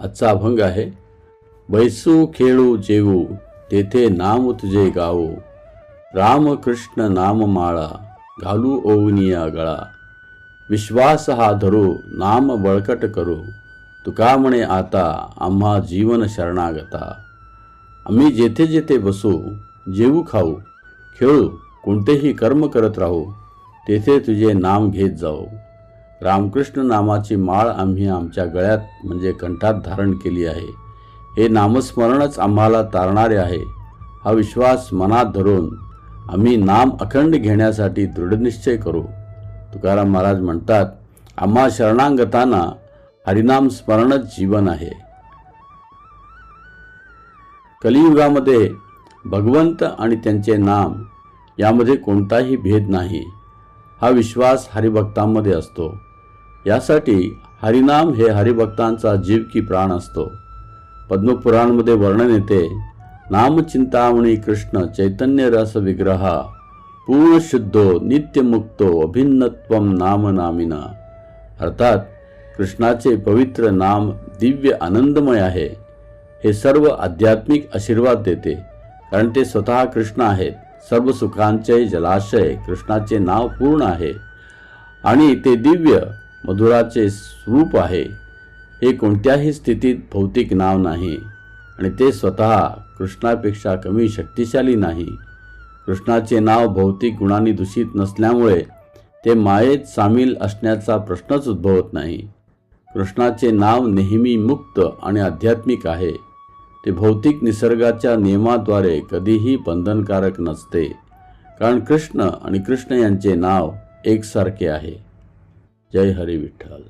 आजचा अभंग आहे बैसू खेळू जेवू तेथे नाम तुझे गावो राम कृष्ण नाम माळा घालू ओवनिया गळा विश्वास हा धरू नाम बळकट करू तुका म्हणे आता आम्हा जीवन शरणागता आम्ही जेथे जेथे बसू जेवू खाऊ खेळू कोणतेही कर्म करत राहू तेथे तुझे नाम घेत जाऊ रामकृष्ण नामाची माळ आम्ही आमच्या गळ्यात म्हणजे कंठात धारण केली आहे. हे नामस्मरणच आम्हाला तारणारे आहे. हा विश्वास मनात धरून आम्ही नाम अखंड घेण्यासाठी दृढनिश्चय करू. तुकाराम महाराज म्हणतात आम्हा शरणांगतांना हरिनाम स्मरणच जीवन आहे. कलियुगामध्ये भगवंत आणि त्यांचे नाम यामध्ये कोणताही भेद नाही. हा विश्वास हरिभक्तांमध्ये असतो. यासाठी हरिनाम हे हरिभक्तांचा जीव की प्राण असतो. पद्मपुराणमध्ये वर्णन येते नामचिंतामणी कृष्ण चैतन्य रस विग्रहा पूर्ण शुद्धो नित्यमुक्तो अभिन्नत्व नाम नामिना. अर्थात कृष्णाचे पवित्र नाम दिव्य आनंदमय आहे. हे सर्व आध्यात्मिक आशीर्वाद देते कारण ते स्वतः कृष्ण आहेत. सर्व सुखांचे जलाशय कृष्णाचे नाव पूर्ण आहे. आणि ते दिव्य मधुराचे स्वरूप आहे. हे कोणत्याही स्थितीत भौतिक नाव नाही. आणि ते स्वतः कृष्णापेक्षा कमी शक्तिशाली नाही. कृष्णाचे नाव भौतिक गुणांनी दूषित नसल्यामुळे ते मायेत सामील असण्याचा प्रश्नच उद्भवत नाही. कृष्णाचे नाव नेहमी मुक्त आणि आध्यात्मिक आहे. ते भौतिक निसर्गाच्या नियमाद्वारे कधीही बंधनकारक नसते. कारण कृष्ण आणि कृष्ण यांचे नाव एकसारखे आहे. ஜெய் ஹரி விட்டால்.